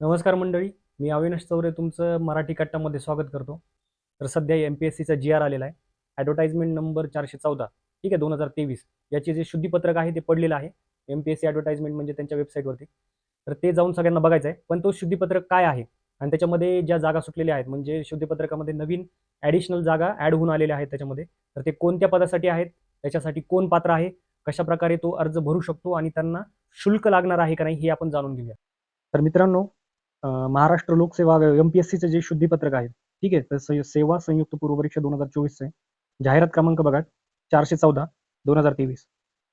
नमस्कार मंडळी मी अविनाश चौरे तुमचं मराठी कट्टामध्ये स्वागत करतो. तर सध्या एम पी एस सीचा जी आर आलेला आहे. ॲडव्हर्टाईजमेंट नंबर चारशे चौदा ठीक आहे दोन हजार तेवीस. याचे जे शुद्धीपत्रक आहे ते पडलेलं आहे M P S C advertisement म्हणजे त्यांच्या वेबसाईटवरती तर ते जाऊन सगळ्यांना बघायचं आहे. पण तो शुद्धीपत्रक काय आहे? आणि त्याच्यामध्ये ज्या जागा सुटलेल्या आहेत म्हणजे शुद्धीपत्रकामध्ये नवीन ॲडिशनल जागा ॲड होऊन आलेल्या आहेत त्याच्यामध्ये. तर ते कोणत्या पदासाठी आहेत? त्याच्यासाठी कोण पात्र आहे? कशा प्रकारे तो अर्ज भरू शकतो? आणि त्यांना शुल्क लागणार आहे का नाही हे आपण जाणून घेऊया. तर मित्रांनो महाराष्ट्र लोकसेवा एमपीएससीचं जे शुद्धीपत्रक आहे ठीक आहे तर सेवा संयुक्त पूर्व परीक्षा दोन हजार चोवीसचे जाहिरात क्रमांक बघा चारशे चौदा दोन हजार तेवीस.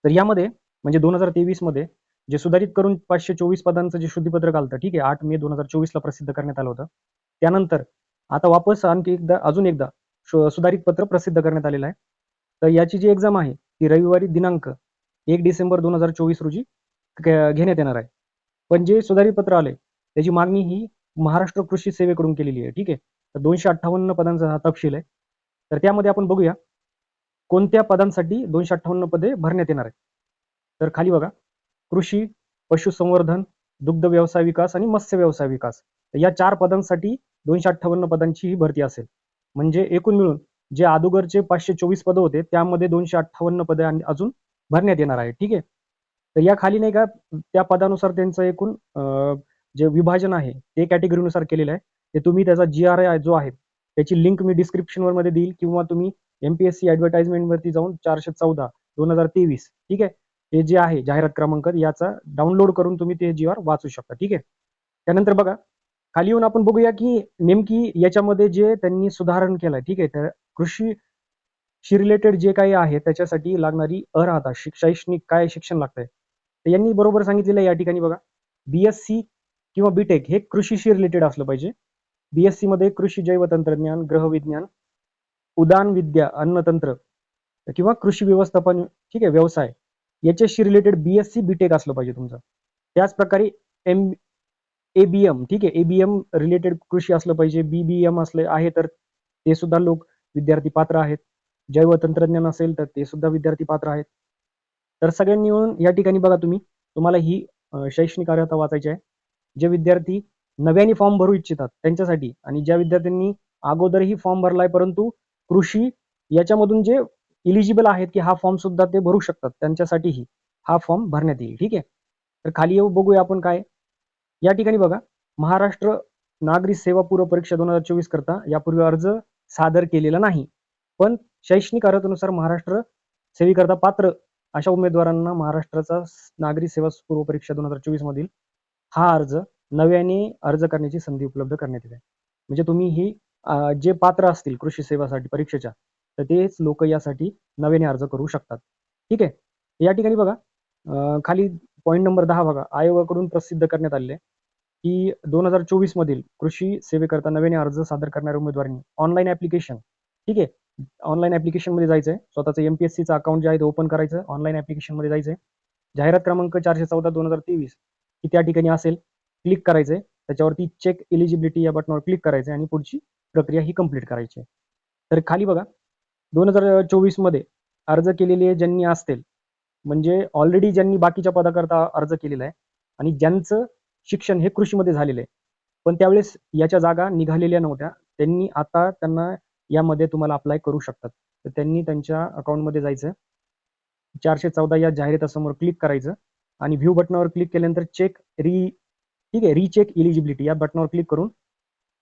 तर यामध्ये म्हणजे दोन हजार तेवीसमध्ये जे सुधारित करून पाचशे चोवीस पदांचं जे शुद्धीपत्रक आलं ठीक आहे आठ मे दोन हजार चोवीसला प्रसिद्ध करण्यात आलं होतं. त्यानंतर आता वापस आणखी एकदा अजून एकदा शु- सुधारित पत्र प्रसिद्ध करण्यात आलेलं आहे. तर याची जी एक्झाम आहे ती रविवारी दिनांक एक डिसेंबर दोन हजार चोवीस रोजी घेण्यात येणार आहे. पण जे सुधारित पत्र आले त्याची मागणी ही महाराष्ट्र कृषी सेवेकडून केलेली आहे. ठीक आहे? तर दोनशे अठ्ठावन्न पदांचा हा तपशील आहे. तर त्यामध्ये आपण बघूया कोणत्या पदांसाठी दोनशे अठ्ठावन्न पदे भरण्यात येणार आहे तर खाली बघा कृषी पशुसंवर्धन दुग्ध व्यवसाय विकास आणि मत्स्य व्यवसाय विकास. या चार पदांसाठी दोनशे अठ्ठावन्न पदांची ही भरती असेल. म्हणजे एकूण मिळून जे अगोदरचे पाचशे चोवीस पदं होते त्यामध्ये दोनशे अठ्ठावन्न पदे आणि अजून भरण्यात येणार आहे. ठीक आहे? तर या खाली नाही का त्या पदानुसार त्यांचं एकूण अं, जे विभाजन आहे ते कॅटेगरीनुसार केलेलं आहे. ते तुम्ही त्याचा जी आर आय जो आहे त्याची लिंक मी डिस्क्रिप्शनमध्ये देईल किंवा तुम्ही एमपीएससी ऍडव्हर्टाइजमेंट वरती जाऊन चारशे चौदा दोन हजार तेवीस ठीक आहे? हे जे आहे जाहिरात क्रमांक याचा डाउनलोड करून तुम्ही ते जी आर वाचू शकता ठीक आहे? त्यानंतर बघा खाली येऊन आपण बघूया की नेमकी याच्यामध्ये जे त्यांनी सुधारण केलंय ठीक आहे? तर कृषी शी रिलेटेड जे काही आहे त्याच्यासाठी लागणारी अर्हता शिक शैक्षणिक काय शिक्षण लागतंय? तर यांनी बरोबर सांगितलेलं या ठिकाणी बघा. बीएससी किंवा बीटेक हे कृषीशी रिलेटेड असलं पाहिजे. बीएससी मध्ये कृषी जैवतंत्रज्ञान ग्रहविज्ञान उदान विद्या अन्नतंत्र किंवा कृषी व्यवस्थापन ठीक आहे व्यवसाय याच्याशी रिलेटेड बीएससी बीटेक असलं पाहिजे तुमचं. त्याच प्रकारे एम एबीएम ठीक आहे एबीएम रिलेटेड कृषी असलं पाहिजे बीबीएम असले आहे तर ते सुद्धा लोक विद्यार्थी पात्र आहेत. जैव तंत्रज्ञान असेल तर ते सुद्धा विद्यार्थी पात्र आहेत. तर सगळ्यांनी मिळून या ठिकाणी बघा तुम्ही तुम्हाला ही शैक्षणिक अर्हता वाचायची आहे. जे विद्यार्थी नव्याने फॉर्म भरू इच्छितात त्यांच्यासाठी आणि ज्या विद्यार्थ्यांनी अगोदरही फॉर्म भरलाय परंतु कृषी याच्यामधून जे इलिजिबल आहेत की हा फॉर्म सुद्धा ते भरू शकतात त्यांच्यासाठीही हा फॉर्म भरण्यात येईल. ठीक आहे? तर खाली येऊ बघूया आपण काय. या ठिकाणी बघा महाराष्ट्र नागरी सेवा पूर्व परीक्षा दोन हजार चोवीस करता यापूर्वी अर्ज सादर केलेला नाही. पण शैक्षणिक अर्हतेनुसार महाराष्ट्र सेवेकरता पात्र अशा उमेदवारांना महाराष्ट्राचा नागरी सेवा पूर्व परीक्षा दोन हजार चोवीस मधील हा अर्ज नव्याने अर्ज करण्याची संधी उपलब्ध करण्यात येते. म्हणजे तुम्ही ही जे पात्र असतील कृषी सेवासाठी परीक्षेच्या तर तेच लोक यासाठी नव्याने अर्ज करू शकतात. ठीक आहे? या ठिकाणी बघा खाली पॉईंट नंबर दहा बघा. आयोगाकडून प्रसिद्ध करण्यात आलेले की दोन हजार चोवीस मधील कृषी सेवेकरता नव्याने अर्ज सादर करणाऱ्या उमेदवारांनी ऑनलाईन ऍप्लिकेशन ठीक आहे? ऑनलाईन ऍप्लिकेशनमध्ये जायचंय. स्वतःचं एमपीएससीचं अकाउंट जे आहे ते ओपन करायचं. ऑनलाईन ऍप्लिकेशनमध्ये जायचंय. जाहिरात क्रमांक चारशे चौदा दोन हजार तेवीस. की त्या ठिकाणी असेल क्लिक करायचंय. त्याच्यावरती चेक एलिजिबिलिटी या बटनावर क्लिक करायचं आणि पुढची प्रक्रिया ही कंप्लीट करायची आहे. तर खाली बघा दोन हजार चोवीसमध्ये अर्ज केलेले ज्यांनी असतील म्हणजे ऑलरेडी ज्यांनी बाकीच्या पदाकरता अर्ज केलेला आहे आणि ज्यांचं शिक्षण हे कृषीमध्ये झालेलं आहे पण त्यावेळेस याच्या जागा निघालेल्या नव्हत्या. त्यांनी आता त्यांना यामध्ये तुम्हाला अप्लाय करू शकतात. तर त्यांनी त्यांच्या अकाउंटमध्ये जायचं. चारशे चौदा या जाहिरातासमोर क्लिक करायचं. आणि व्ह्यू बटनावर क्लिक केल्यानंतर चेक री ठीक आहे रिचेक इलिजिबिलिटी या बटनावर क्लिक करून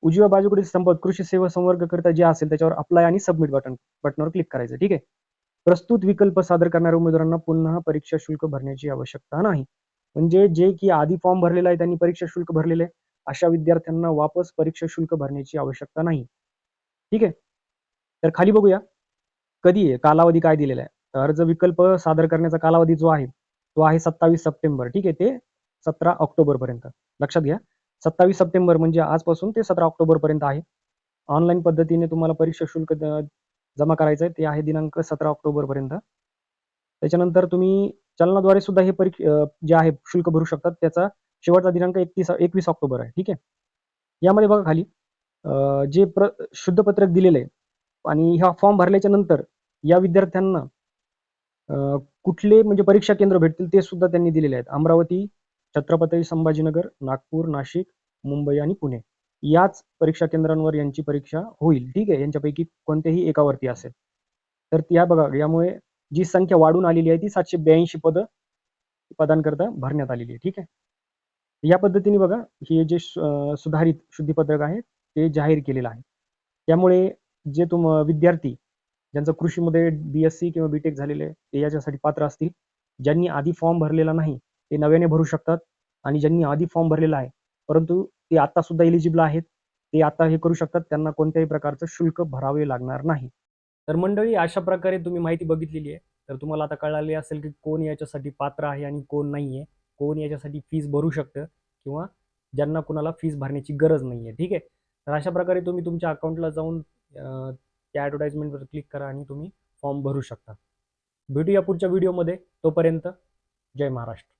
उजव्या बाजूकडील संपर्क कृषी सेवा संवर्ग करता जे असेल त्याच्यावर अप्लाय आणि सबमिट बटन बटनावर क्लिक करायचं ठीक आहे? प्रस्तुत विकल्प सादर करणाऱ्या उमेदवारांना पुन्हा परीक्षा शुल्क भरण्याची आवश्यकता नाही. म्हणजे जे की आधी फॉर्म भरलेला आहे त्यांनी परीक्षा शुल्क भरलेले आहे अशा विद्यार्थ्यांना वापस परीक्षा शुल्क भरण्याची आवश्यकता नाही. ठीक आहे? तर खाली बघूया. कधी आहे? कालावधी काय दिलेला आहे? अर्ज विकल्प सादर करण्याचा कालावधी जो आहे तो आहे सत्तावीस सप्टेंबर ठीक आहे ते सतरा ऑक्टोबर पर्यंत. लक्षात घ्या. सत्तावीस सप्टेंबर म्हणजे आजपासून ते सतरा ऑक्टोबर पर्यंत आहे. ऑनलाईन पद्धतीने तुम्हाला परीक्षा शुल्क जमा करायचं आहे ते आहे दिनांक सतरा ऑक्टोबर पर्यंत. त्याच्यानंतर तुम्ही चलनाद्वारे सुद्धा हे परीक्षा जे आहे शुल्क भरू शकतात. त्याचा शेवटचा दिनांक एकतीस एकवीस ऑक्टोबर आहे ठीक आहे. यामध्ये बघा खाली जे प्र शुद्ध पत्रक दिलेलं आहे आणि ह्या फॉर्म भरल्याच्या नंतर या विद्यार्थ्यांना कुठले म्हणजे परीक्षा केंद्र भेटतील ते सुद्धा त्यांनी दिलेले आहेत. अमरावती छत्रपती संभाजीनगर नागपूर नाशिक मुंबई आणि पुणे. याच परीक्षा केंद्रांवर यांची परीक्षा होईल. ठीक आहे यांच्यापैकी कोणत्याही एकावरती असेल. तर या बघा यामुळे जी संख्या वाढून आलेली आहे ती सातशे ब्याऐंशी पद पदांकरता भरण्यात आलेली आहे. ठीक आहे? या पद्धतीने बघा हे जे सुधारित शुद्धीपत्रक आहे ते जाहीर केलेलं आहे. त्यामुळे जे तुम विद्यार्थी ज्यांचं कृषीमध्ये बी एस सी किंवा बी टेक झालेले आहे ते याच्यासाठी पात्र असतील. ज्यांनी आधी फॉर्म भरलेला नाही ते नव्याने भरू शकतात. आणि ज्यांनी आधी फॉर्म भरलेला आहे परंतु ते आता सुद्धा एलिजिबल आहेत ते आता हे करू शकतात. त्यांना कोणत्याही प्रकारचं शुल्क भरावे लागणार नाही. तर मंडळी अशा प्रकारे तुम्ही माहिती बघितलेली आहे. तर तुम्हाला आता कळाले असेल की कोण याच्यासाठी पात्र आहे आणि कोण नाही आहे कोण याच्यासाठी फीज भरू शकतं किंवा ज्यांना कुणाला फीज भरण्याची गरज नाही आहे ठीक आहे? तर अशा प्रकारे तुम्ही तुमच्या अकाउंटला जाऊन त्या ॲडव्हर्टाईजमेंटवर क्लिक करा आणि तुम्ही फॉर्म भरू शकता. भेटूया पुढच्या व्हिडिओमध्ये तोपर्यंत जय महाराष्ट्र.